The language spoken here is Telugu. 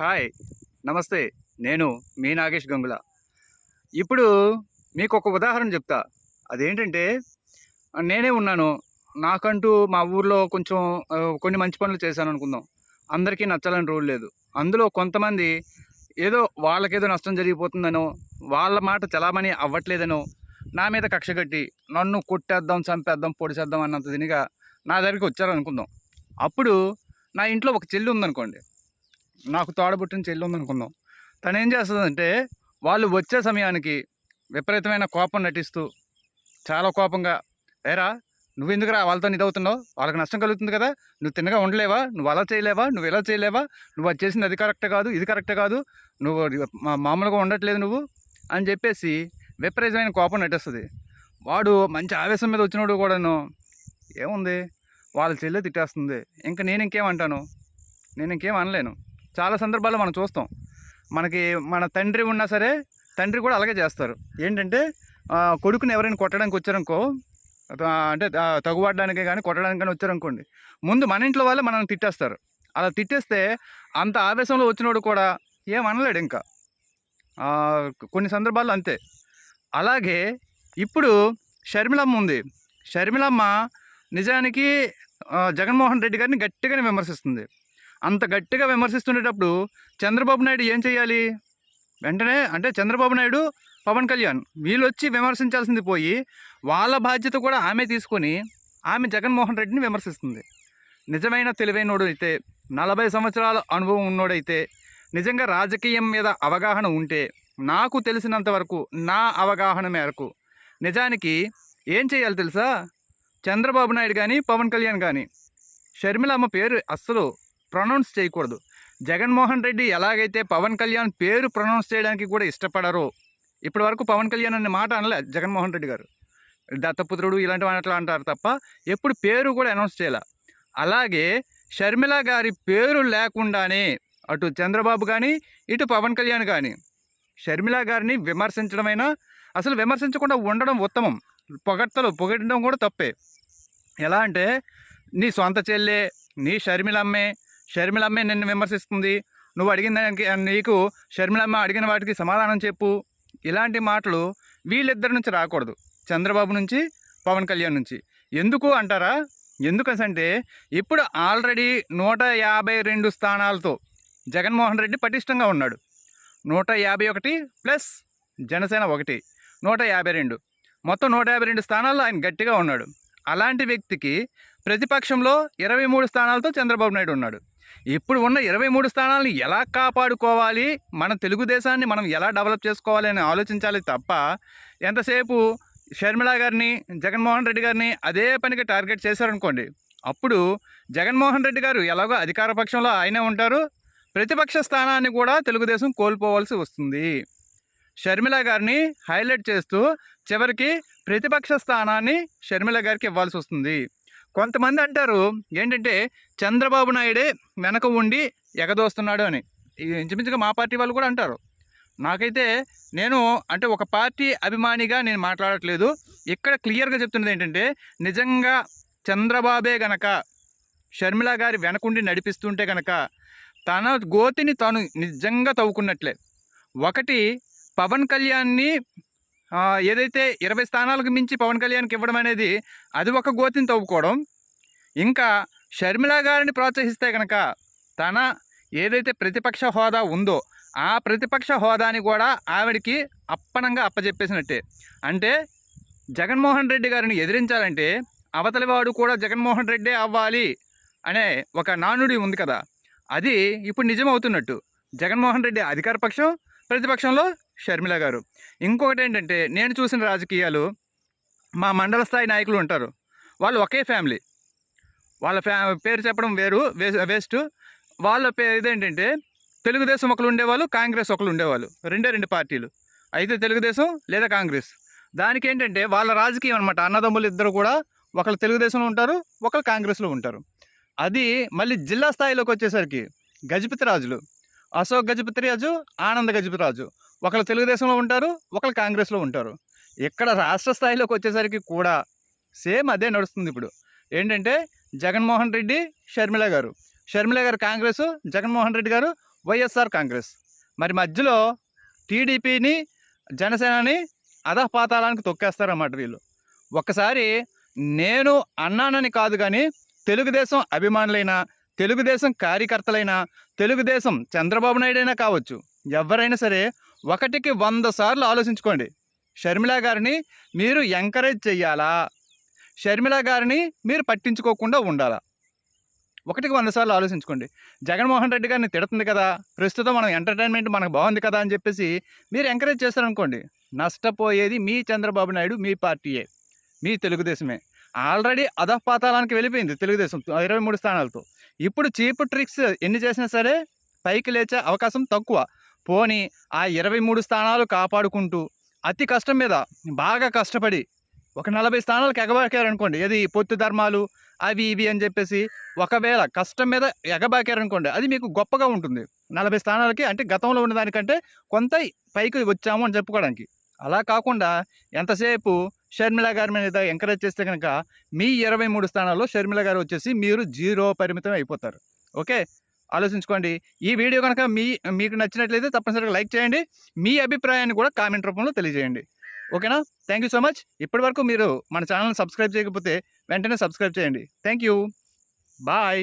హాయ్ నమస్తే. నేను మీ నాగేష్ గంగుల. ఇప్పుడు మీకు ఒక ఉదాహరణ చెప్తా. అదేంటంటే నేనే ఉన్నాను. నాకంటూ మా ఊర్లో కొంచెం కొన్ని మంచి పనులు చేశాను అనుకుందాం. అందరికీ నచ్చాలని రూల్ లేదు. అందులో కొంతమంది ఏదో వాళ్ళకేదో నష్టం జరిగిపోతుందనో వాళ్ళ మాట చలామణి అవ్వట్లేదనో నా మీద కక్ష కట్టి నన్ను కొట్టేద్దాం చంపేద్దాం పొడిచేద్దాం అన్నంత దినిగా నా దగ్గరికి వచ్చారనుకుందాం. అప్పుడు నా ఇంట్లో ఒక చెల్లి ఉందనుకోండి. నాకు తోడబుట్టిన చెల్లి ఉందనుకుందాం తను ఏం చేస్తుందంటే వాళ్ళు వచ్చే సమయానికి విపరీతమైన కోపం నటిస్తూ చాలా కోపంగా ఏరా నువ్వు ఎందుకురా వాళ్ళతో ఇదవుతున్నావు వాళ్ళకి నష్టం కలుగుతుంది కదా? నువ్వు తిన్నగా ఉండలేవా? నువ్వు అలా చేయలేవా? నువ్వు ఇలా చేయలేవా? నువ్వు అది చేసింది అది కరెక్ట్ కాదు ఇది కరెక్ట్ కాదు నువ్వు మా- మామూలుగా ఉండట్లేదు నువ్వు అని చెప్పేసి విపరీతమైన కోపం నటిస్తుంది. వాడు మంచి ఆవేశం మీద వచ్చినోడు కూడాను ఏముంది? వాళ్ళ చెల్లె తిట్టేస్తుంది. ఇంకా నేను ఇంకేమంటాను నేను ఇంకేం అనలేను. చాలా సందర్భాల్లో మనం చూస్తాం. మనకి మన తండ్రి ఉన్నా సరే తండ్రి కూడా అలాగే చేస్తారు. ఏంటంటే కొడుకుని ఎవరైనా కొట్టడానికి వచ్చారనుకో అంటే తగుబడడానికి కానీ కొట్టడానికి కానీ వచ్చారనుకోండి ముందు మన ఇంట్లో వాళ్ళే మనల్ని తిట్టేస్తారు. అలా తిట్టేస్తే అంత ఆవేశంలో వచ్చినోడు కూడా ఏం అనలేడు ఇంకా కొన్ని సందర్భాల్లో అంతే. అలాగే ఇప్పుడు షర్మిలమ్మ ఉంది. షర్మిలమ్మ నిజానికి జగన్మోహన్ రెడ్డి గారిని గట్టిగానే విమర్శిస్తుంది. అంత గట్టిగా విమర్శిస్తుండేటప్పుడు చంద్రబాబు నాయుడు ఏం చేయాలి వెంటనే అంటే చంద్రబాబు నాయుడు పవన్ కళ్యాణ్ వీళ్ళు వచ్చి విమర్శించాల్సింది పోయి వాళ్ళ బాధ్యత కూడా ఆమె తీసుకొని ఆమె జగన్మోహన్ రెడ్డిని విమర్శిస్తుంది. నిజమైన తెలివైనోడు అయితే నలభై సంవత్సరాల అనుభవం ఉన్నోడైతే నిజంగా రాజకీయం మీద అవగాహన ఉంటే నాకు తెలిసినంత వరకు నా అవగాహన మేరకు నిజానికి ఏం చేయాలి తెలుసా? చంద్రబాబు నాయుడు కానీ పవన్ కళ్యాణ్ కానీ షర్మిలమ్మ పేరు అస్సలు ప్రొనౌన్స్ చేయకూడదు. జగన్మోహన్ రెడ్డి ఎలాగైతే పవన్ కళ్యాణ్ పేరు ప్రొనౌన్స్ చేయడానికి కూడా ఇష్టపడరో ఇప్పటి వరకు పవన్ కళ్యాణ్ అనే మాట అనలే జగన్మోహన్ రెడ్డి గారు. దత్తపుత్రుడు ఇలాంటి అట్లా అంటారు తప్ప ఎప్పుడు పేరు కూడా అనౌన్స్ చేయాల. అలాగే షర్మిల గారి పేరు లేకుండానే అటు చంద్రబాబు కానీ ఇటు పవన్ కళ్యాణ్ కానీ షర్మిల గారిని విమర్శించడమైనా అసలు విమర్శించకుండా ఉండడం ఉత్తమం. పొగడ్తలు పొగడడం కూడా తప్పే. ఎలా అంటే నీ సొంత చెల్లె నీ షర్మిలమ్మే షర్మిలమ్మే నిన్ను విమర్శిస్తుంది. నువ్వు అడిగిన దానికి నీకు షర్మిలమ్మ అడిగిన వాటికి సమాధానం చెప్పు. ఇలాంటి మాటలు వీళ్ళిద్దరి నుంచి రాకూడదు. చంద్రబాబు నుంచి పవన్ కళ్యాణ్ నుంచి. ఎందుకు అంటారా? ఎందుకంటే ఇప్పుడు ఆల్రెడీ నూట యాభై రెండు స్థానాలతో జగన్మోహన్ రెడ్డి పటిష్టంగా ఉన్నాడు. నూట యాభై ఒకటి ప్లస్ జనసేన ఒకటి నూట యాభై రెండు. మొత్తం నూట యాభై రెండు స్థానాల్లో ఆయన గట్టిగా ఉన్నాడు. అలాంటి వ్యక్తికి ప్రతిపక్షంలో ఇరవై మూడు స్థానాలతో చంద్రబాబు నాయుడు ఉన్నాడు. ఇప్పుడు ఉన్న ఇరవై మూడు స్థానాలను ఎలా కాపాడుకోవాలి? మన తెలుగుదేశాన్ని మనం ఎలా డెవలప్ చేసుకోవాలి అని ఆలోచించాలి తప్ప ఎంతసేపు షర్మిల గారిని జగన్మోహన్ రెడ్డి గారిని అదే పనికి టార్గెట్ చేశారనుకోండి అప్పుడు జగన్మోహన్ రెడ్డి గారు ఎలాగో అధికార పక్షంలో ఆయనే ఉంటారు ప్రతిపక్ష స్థానాన్ని కూడా తెలుగుదేశం కోల్పోవాల్సి వస్తుంది. షర్మిల గారిని హైలైట్ చేస్తూ చివరికి ప్రతిపక్ష స్థానాన్ని షర్మిల గారికి ఇవ్వాల్సి వస్తుంది. కొంతమంది అంటారు ఏంటంటే చంద్రబాబు నాయుడే వెనక ఉండి ఎగదోస్తున్నాడు అని. ఇంచుమించుగా మా పార్టీ వాళ్ళు కూడా అంటారు. నాకైతే నేను అంటే ఒక పార్టీ అభిమానిగా నేను మాట్లాడట్లేదు. ఇక్కడ క్లియర్గా చెప్తున్నది ఏంటంటే నిజంగా చంద్రబాబే గనక షర్మిల గారి వెనకుండి నడిపిస్తుంటే గనక తన గోతిని తాను నిజంగా తవ్వుకున్నట్లే. ఒకటి పవన్ కళ్యాణ్ని ఏదైతే ఇరవై స్థానాలకు మించి పవన్ కళ్యాణ్కి ఇవ్వడం అనేది అది ఒక గోతిని తవ్వుకోవడం. ఇంకా షర్మిల గారిని ప్రోత్సహిస్తే కనుక తన ఏదైతే ప్రతిపక్ష హోదా ఉందో ఆ ప్రతిపక్ష హోదాని కూడా ఆవిడికి అప్పనంగా అప్పచెప్పేసినట్టే అంటే జగన్మోహన్ రెడ్డి గారిని ఎదిరించాలంటే అవతలి వాడు కూడా జగన్మోహన్ రెడ్డే అవ్వాలి అనే ఒక నానుడి ఉంది కదా. అది ఇప్పుడు నిజమవుతున్నట్టు. జగన్మోహన్ రెడ్డి అధికార పక్షం ప్రతిపక్షంలో షర్మిల గారు. ఇంకొకటి ఏంటంటే నేను చూసిన రాజకీయాలు మా మండల స్థాయి నాయకులు ఉంటారు. వాళ్ళు ఒకే ఫ్యామిలీ. వాళ్ళ ఫ్యా పేరు చెప్పడం వేరు వేస్ట్. వాళ్ళ పేరు ఇదేంటంటే తెలుగుదేశం ఒకరు ఉండేవాళ్ళు కాంగ్రెస్ ఒకరు ఉండేవాళ్ళు. రెండే రెండు పార్టీలు. అయితే తెలుగుదేశం లేదా కాంగ్రెస్. దానికి ఏంటంటే వాళ్ళ రాజకీయం అనమాట అన్నదమ్ములు ఇద్దరు కూడా ఒకరు తెలుగుదేశంలో ఉంటారు ఒకరు కాంగ్రెస్లో ఉంటారు. అది మళ్ళీ జిల్లా స్థాయిలోకి వచ్చేసరికి గజపతి రాజులు అశోక్ గజపతి రాజు ఆనంద్ గజపతి రాజు ఒకరు తెలుగుదేశంలో ఉంటారు ఒకరు కాంగ్రెస్లో ఉంటారు. ఇక్కడ రాష్ట్ర స్థాయిలోకి వచ్చేసరికి కూడా సేమ్ అదే నడుస్తుంది ఇప్పుడు. ఏంటంటే జగన్మోహన్ రెడ్డి షర్మిల గారు. షర్మిల గారు కాంగ్రెస్ జగన్మోహన్ రెడ్డి గారు వైఎస్ఆర్ కాంగ్రెస్. మరి మధ్యలో టీడీపీని జనసేనని అధపాతాళానికి తొక్కేస్తారన్నమాట వీళ్ళు. ఒక్కసారి నేను అన్నానని కాదు కానీ తెలుగుదేశం అభిమానులైన తెలుగుదేశం కార్యకర్తలైనా తెలుగుదేశం చంద్రబాబు నాయుడు అయినా కావచ్చు ఎవరైనా సరే ఒకటికి వంద సార్లు ఆలోచించుకోండి. షర్మిల గారిని మీరు ఎంకరేజ్ చేయాలా షర్మిల గారిని మీరు పట్టించుకోకుండా ఉండాలా? ఒకటికి వంద సార్లు ఆలోచించుకోండి. జగన్మోహన్ రెడ్డి గారిని తిడుతుంది కదా ప్రస్తుతం మనం ఎంటర్టైన్మెంట్ మనకు బాగుంది కదా అని చెప్పేసి మీరు ఎంకరేజ్ చేస్తారనుకోండి నష్టపోయేది మీ చంద్రబాబు నాయుడు మీ పార్టీయే మీ తెలుగుదేశమే. ఆల్రెడీ అధపాతాళానికి వెళ్ళిపోయింది తెలుగుదేశం ఇరవై మూడు స్థానాలతో. ఇప్పుడు చీప్ ట్రిక్స్ ఎన్ని చేసినా సరే పైకి లేచే అవకాశం తక్కువ. పోని ఆ ఇరవై మూడు స్థానాలు కాపాడుకుంటూ అతి కష్టం మీద బాగా కష్టపడి ఒక నలభై స్థానాలకు ఎగబాకారనుకోండి. ఏది పొత్తు ధర్మాలు అవి ఇవి అని చెప్పేసి ఒకవేళ కష్టం మీద ఎగబాకారనుకోండి అది మీకు గొప్పగా ఉంటుంది. నలభై స్థానాలకి అంటే గతంలో ఉన్న దానికంటే కొంత పైకి వచ్చాము అని చెప్పుకోవడానికి. అలా కాకుండా ఎంతసేపు షర్మిల గారి మీద ఎంకరేజ్ చేస్తే కనుక మీ ఇరవై మూడు స్థానాల్లో షర్మిల గారు వచ్చేసి మీరు జీరో పరిమితం అయిపోతారు. ఓకే? ఆలోచించుకోండి. ఈ వీడియో కనుక మీ మీకు నచ్చినట్లయితే తప్పనిసరిగా లైక్ చేయండి. మీ అభిప్రాయాన్ని కూడా కామెంట్ రూపంలో తెలియజేయండి. ఓకేనా? థ్యాంక్ యూ సో మచ్ ఇప్పటి వరకు మీరు మన ఛానల్ని సబ్స్క్రైబ్ చేయకపోతే వెంటనే సబ్స్క్రైబ్ చేయండి. Thank you bye